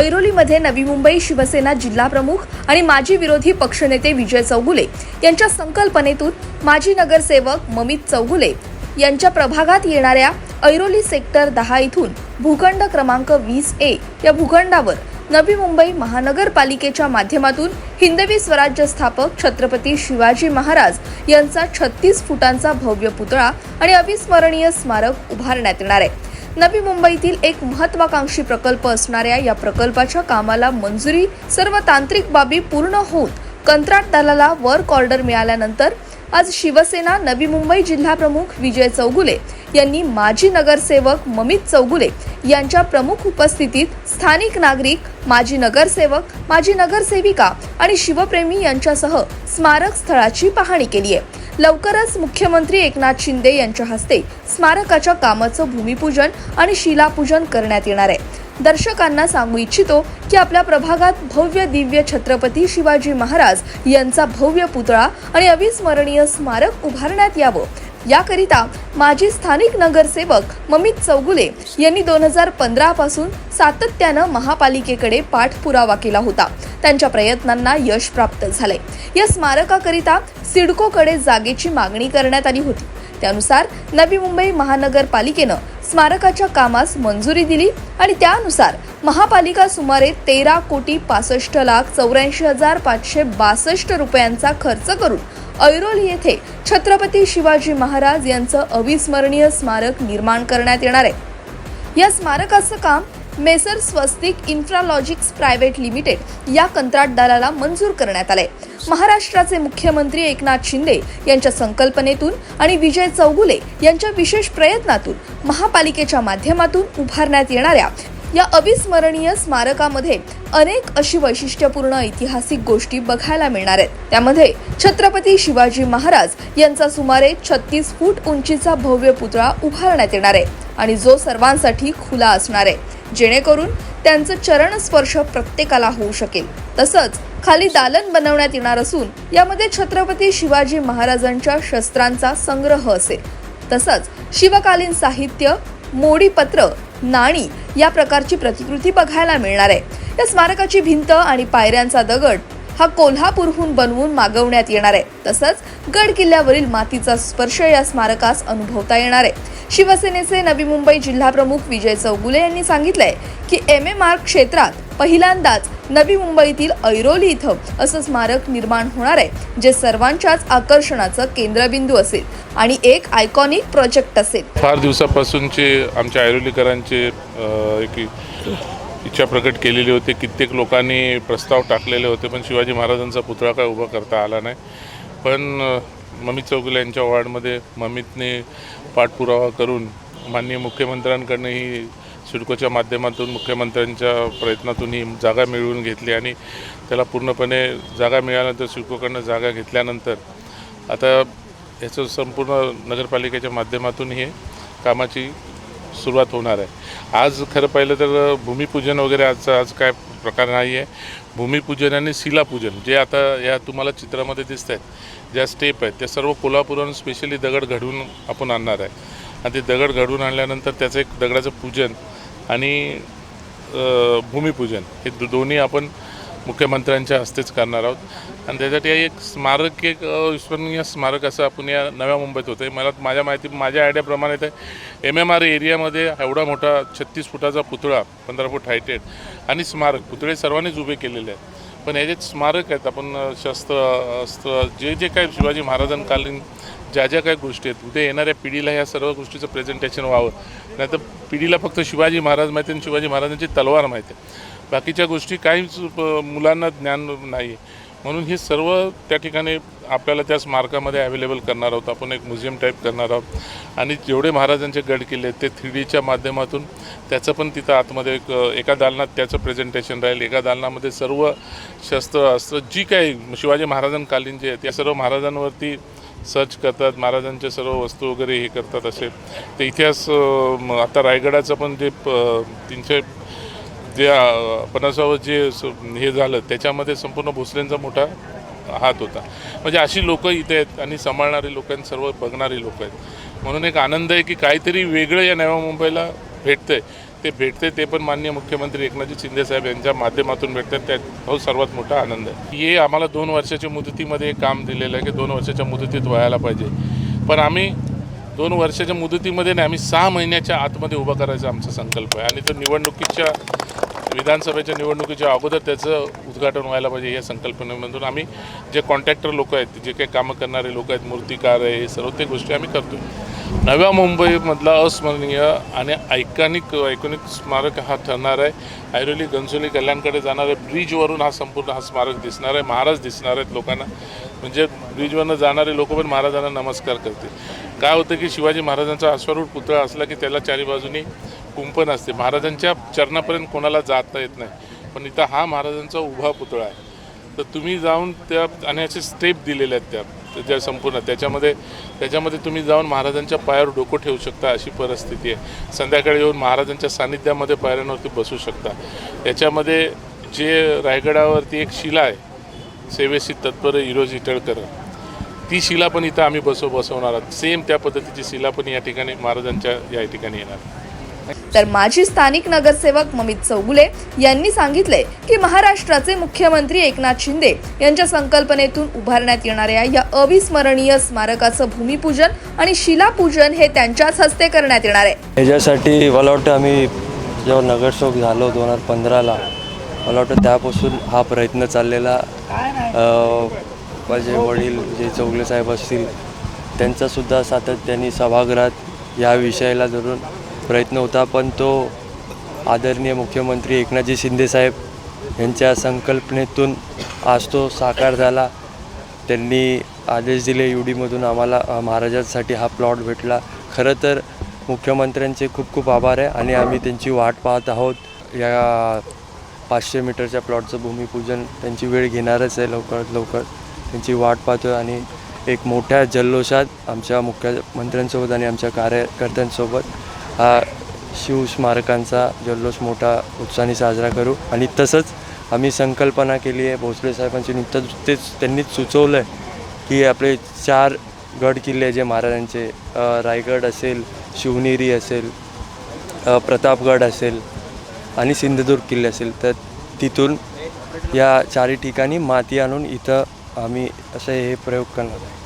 ऐरोलीमध्ये नवी मुंबई शिवसेना जिल्हाप्रमुख आणि माजी विरोधी पक्षनेते विजय चौगुले यांच्या संकल्पनेतून माजी नगरसेवक ममित चौगुले यांच्या प्रभागात येणाऱ्या ऐरोली सेक्टर दहा इथून भूखंड क्रमांक वीस ए या भूखंडावर नवी मुंबई महानगरपालिकेच्या माध्यमातून हिंदवी स्वराज्य स्थापक छत्रपती शिवाजी महाराज यांचा छत्तीस फुटांचा भव्य पुतळा आणि अविस्मरणीय स्मारक उभारण्यात येणार आहे. नवी मुंबईतील एक महत्वाकांक्षी प्रकल्प असणाऱ्या या प्रकल्पाच्या कामाला मंजुरी सर्व तांत्रिक बाबी पूर्ण होऊन कंत्राटदाराला वर्क ऑर्डर मिळाल्यानंतर आज शिवसेना नवी मुंबई जिल्हाप्रमुख विजय चौगुले यांनी माजी नगरसेवक ममित चौगुले यांच्या प्रमुख उपस्थितीत स्थानिक नागरिक माजी नगरसेवक माजी नगरसेविका आणि शिवप्रेमी यांच्यासह स्मारक स्थळाची पाहणी केली आहे. लवकरच मुख्यमंत्री एकनाथ शिंदे यांच्या हस्ते स्मारकाच्या कामाचं भूमिपूजन आणि शिलापूजन करण्यात येणार आहे. दर्शकांना सांगू इच्छितो की आपल्या प्रभागात भव्य दिव्य छत्रपती शिवाजी महाराज यांचा भव्य पुतळा आणि अविस्मरणीय स्मारक उभारण्यात यावं. याकरिता माजी स्थानिक नगरसेवक ममित चौगुले यांनी दोन हजार पंधरा पासून सातत्यानं महापालिकेकडे पाठपुरावा केला होता. त्यांच्या प्रयत्नांना यश प्राप्त झाले या स्मारकाकरिता सिडकोकडे जागेची मागणी करण्यात आली होती. त्यानुसार नवी मुंबई महानगरपालिकेनं स्मारकाच्या कामास मंजुरी दिली आणि त्यानुसार महापालिका सुमारे तेरा कोटी पासष्ट लाख चौऱ्याऐंशी हजार पाचशे बासष्ट रुपयांचा खर्च करून ऐरोल येथे छत्रपती शिवाजी महाराज यांचं अविस्मरणीय स्मारक निर्माण करण्यात येणार आहे. या स्मारकाचं काम messrs Swastik Infralogics private limited या कंत्राटदाराला मंजूर करण्यात आलंय. महाराष्ट्राचे मुख्यमंत्री एकनाथ शिंदे यांच्या संकल्पनेतून आणि विजय चौगुले यांच्या विशेष प्रयत्नातून महापालिकेच्या माध्यमातून उभारण्यात येणाऱ्या या अविस्मरणीय स्मारकामध्ये अनेक अशी वैशिष्ट्यपूर्ण ऐतिहासिक गोष्टी बघायला मिळणार आहेत. त्यामध्ये छत्रपती शिवाजी महाराज यांचा सुमारे छत्तीस फूट उंचीचा भव्य पुतळा उभारण्यात येणार आहे आणि जो सर्वांसाठी खुला असणार आहे. जेणेकरून त्यांचं चरणस्पर्श प्रत्येकाला होऊ शकेल. तसंच खाली दालन बनवण्यात येणार असून यामध्ये छत्रपती शिवाजी महाराजांच्या शस्त्रांचा संग्रह असेल. तसंच शिवकालीन साहित्य मोडीपत्र नाणी या प्रकारची प्रतिकृती बघायला मिळणार आहे. या स्मारकाची भिंत आणि पायऱ्यांचा दगड हा कोल्हापूरहून बनवून मागवण्यात येणार आहे. तसंच गड किल्ल्यावरील मातीचा स्पर्श या स्मारकास अनुभवता येणार आहे. शिवसेनेचे नवी मुंबई जिल्हाप्रमुख विजय चौगुले यांनी सांगितलंय की एम ए मार्क क्षेत्रात पहिल्यांदाच नवी मुंबईतील ऐरोली इथं असं स्मारक निर्माण होणार आहे जे सर्वांच्याच आकर्षणाचं केंद्रबिंदू असेल आणि एक आयकॉनिक प्रोजेक्ट असेल. फार दिवसापासूनचे आमच्या ऐरोलीकरांचे एक इच्छा प्रकट केलेली होती. कित्येक लोकांनी प्रस्ताव टाकलेले होते पण शिवाजी महाराजांचा पुतळा काय उभा करता आला नाही. पण ममित चौगुले यांच्या वॉर्डमध्ये ममितने पाठपुरावा करून माननीय मुख्यमंत्र्यांकडनं ही सिडकोच्या माध्यमातून मुख्यमंत्र्यांच्या प्रयत्नातून ही जागा मिळवून घेतली आणि त्याला पूर्णपणे जागा मिळाल्यानंतर सिडकोकडनं जागा घेतल्यानंतर आता ह्याचं संपूर्ण नगरपालिकेच्या माध्यमातून हे कामाची सुरुवात होणार आहे. आज खरं पाहिलं तर भूमिपूजन वगैरे आजचा आज काय प्रकार नाही आहे. भूमिपूजन आणि शिलापूजन जे आता या तुम्हाला चित्रामध्ये दिसत आहेत ज्या स्टेप आहेत त्या सर्व कोल्हापूरहून स्पेशली दगड घडवून आपण आणणार आहे. आणि ते दगड घडवून आणल्यानंतर त्याचं एक दगडाचं पूजन आणि भूमिपूजन हे दोन्ही आपण मुख्यमंत्र्यांच्या हस्तेच करणार आहोत. आणि त्यासाठी एक स्मारक एक अविस्मरणीय स्मारक असं आपण या नव्या मुंबईत होतं आहे मला माझ्या माहिती माझ्या आयडियाप्रमाणे ते एम एम आर एरियामध्ये एवढा मोठा छत्तीस फुटाचा पुतळा पंधरा फूट हायटेड आणि स्मारक पुतळे सर्वांनीच उभे केलेले आहेत. पण याच्यात स्मारक आहेत आपण शस्त्र अस्त्र जे जे काय शिवाजी महाराजांकालीन ज्या ज्या काही गोष्टी आहेत उद्या येणाऱ्या पिढीला ह्या सर्व गोष्टीचं प्रेझेंटेशन व्हावं. नाही तर पिढीला फक्त शिवाजी महाराज माहिती आणि शिवाजी महाराजांची तलवार माहिती आहे. बाकीच्या गोष्टी काहीच मुलांना ज्ञान नाही म्हणून हे सर्व त्या ठिकाणी आपल्याला त्या स्मारकामध्ये अवेलेबल करणार आहोत. आपण एक म्युझियम टाईप करणार आहोत. आणि जेवढे महाराजांचे गड किल्ले आहेत ते थ्री डीच्या माध्यमातून त्याचं पण तिथं आतमध्ये एक एका दालनात त्याचं प्रेझेंटेशन राहील. एका दालनामध्ये सर्व शस्त्र अस्त्र जी काही शिवाजी महाराजांकालीन जे आहेत त्या सर्व महाराजांवरती सर्च करतात. महाराजांच्या सर्व वस्तू वगैरे हे करतात असे. ते इतिहास आता रायगडाचं पण जे प- तीनशे जे पन्नासावं जे स- हे झालं त्याच्यामध्ये संपूर्ण भोसलेंचा मोठा हात होता. म्हणजे अशी लोकं इथे आहेत आणि सांभाळणारी लोक आहेत सर्व बघणारी लोक आहेत. म्हणून एक आनंद आहे की काहीतरी वेगळं या नव्या मुंबईला भेटतंय. ते भेटते ते पण माननीय मुख्यमंत्री एकनाथजी शिंदे साहेब यांच्या माध्यमातून भेटतात. त्यात हो सर्वात मोठा आनंद आहे. हे आम्हाला दोन वर्षाच्या मुदतीमध्ये एक काम दिलेलं आहे की दोन वर्षाच्या मुदतीत व्हायला पाहिजे. पण आम्ही दोन वर्षाच्या मुदतीमध्ये नाही आम्ही सहा महिन्याच्या आतमध्ये उभा करायचा आमचा संकल्प आहे. आणि तो निवडणुकीच्या विधानसभेच्या निवडणुकीच्या अगोदर त्याचं उद्घाटन व्हायला पाहिजे या संकल्पनेमधून आम्ही जे कॉन्ट्रॅक्टर लोक आहेत जे काही कामं करणारे लोक आहेत मूर्तिकार आहे हे सर्व ते गोष्टी आम्ही करतो. नव्या मुंबईमधला अस्मरणीय आणि ऐकनिक ऐकॉनिक स्मारक हा ठरणार आहे. ऐरोली घनसोली कल्याणकडे जाणाऱ्या ब्रिजवरून हा संपूर्ण हा स्मारक दिसणार आहे. महाराज दिसणार आहेत लोकांना. म्हणजे ब्रिजवरनं जाणारे लोक पण महाराजांना नमस्कार करतील. काय होतं की शिवाजी महाराजांचा अश्वारूढ पुतळा असला की त्याला चारी बाजूनी कुंपण असते. महाराजांच्या चरणापर्यंत कोणाला जाता येत नाही. पण इथं हा महाराजांचा उभा पुतळा आहे. तर तुम्ही जाऊन त्या आणि असे स्टेप दिलेले आहेत त्या. त्या संपूर्ण त्याच्यामध्ये त्याच्यामध्ये तुम्ही जाऊन महाराजांच्या पायावर डोकं ठेवू शकता अशी परिस्थिती आहे. संध्याकाळी येऊन महाराजांच्या सानिध्यामध्ये पायऱ्यांवरती बसू शकता. याच्यामध्ये जे रायगडावरती एक शिला आहे सेवेशी तत्पर हिरोज इटळकर. ती शिला पण इथं आम्ही बसव बसवणार आहोत. सेम त्या पद्धतीची शिला पण या ठिकाणी महाराजांच्या या ठिकाणी येणार. तर माजी स्थानिक नगरसेवक ममित चौगुले यांनी सांगितले की महाराष्ट्राचे मुख्यमंत्री एकनाथ शिंदे यांच्या संकल्पनेतून उभारण्यात येणाऱ्या या अविस्मरणीय स्मारकाचं भूमिपूजन आणि शिलापूजन हे त्यांच्याच हस्ते करण्यात येणार आहे. ह्याच्यासाठी मला वाटतं आम्ही जेव्हा नगरसेवक झालो दोन हजार पंधराला मला वाटतं त्यापासून हा प्रयत्न चाललेला माझे वडील जे चौगले साहेब असतील त्यांचासुद्धा सातत्याने सभागृहात या विषयाला धरून प्रयत्न होता पण तो आदरणीय मुख्यमंत्री एकनाथजी शिंदेसाहेब यांच्या संकल्पनेतून आज तो साकार झाला. त्यांनी आदेश दिले यू डीमधून आम्हाला महाराजांसाठी हा प्लॉट भेटला. खरं तर मुख्यमंत्र्यांचे खूप खूप आभार आहे आणि आम्ही त्यांची वाट पाहत आहोत. या पाचशे मीटरच्या प्लॉटचं भूमिपूजन त्यांची वेळ घेणारच आहे लवकरात लवकर. त्यांची वाट पाहतो आहे आणि एक मोठ्या जल्लोषात आमच्या मुख्यमंत्र्यांसोबत आणि आमच्या कार्यकर्त्यांसोबत हा शिवस्मारकांचा जल्लोष मोठा उत्साहाने साजरा करू. आणि तसंच आम्ही संकल्पना केली आहे भोसले साहेबांची नुकतंच तेच त्यांनीच सुचवलं आहे की आपले चार गड किल्ले जे महाराजांचे रायगड असेल शिवनेरी असेल प्रतापगड असेल आणि सिंधुदुर्ग किल्ले असेल तर तिथून या चारही ठिकाणी माती आणून इथं आम्ही असे हे प्रयोग करणार आहे.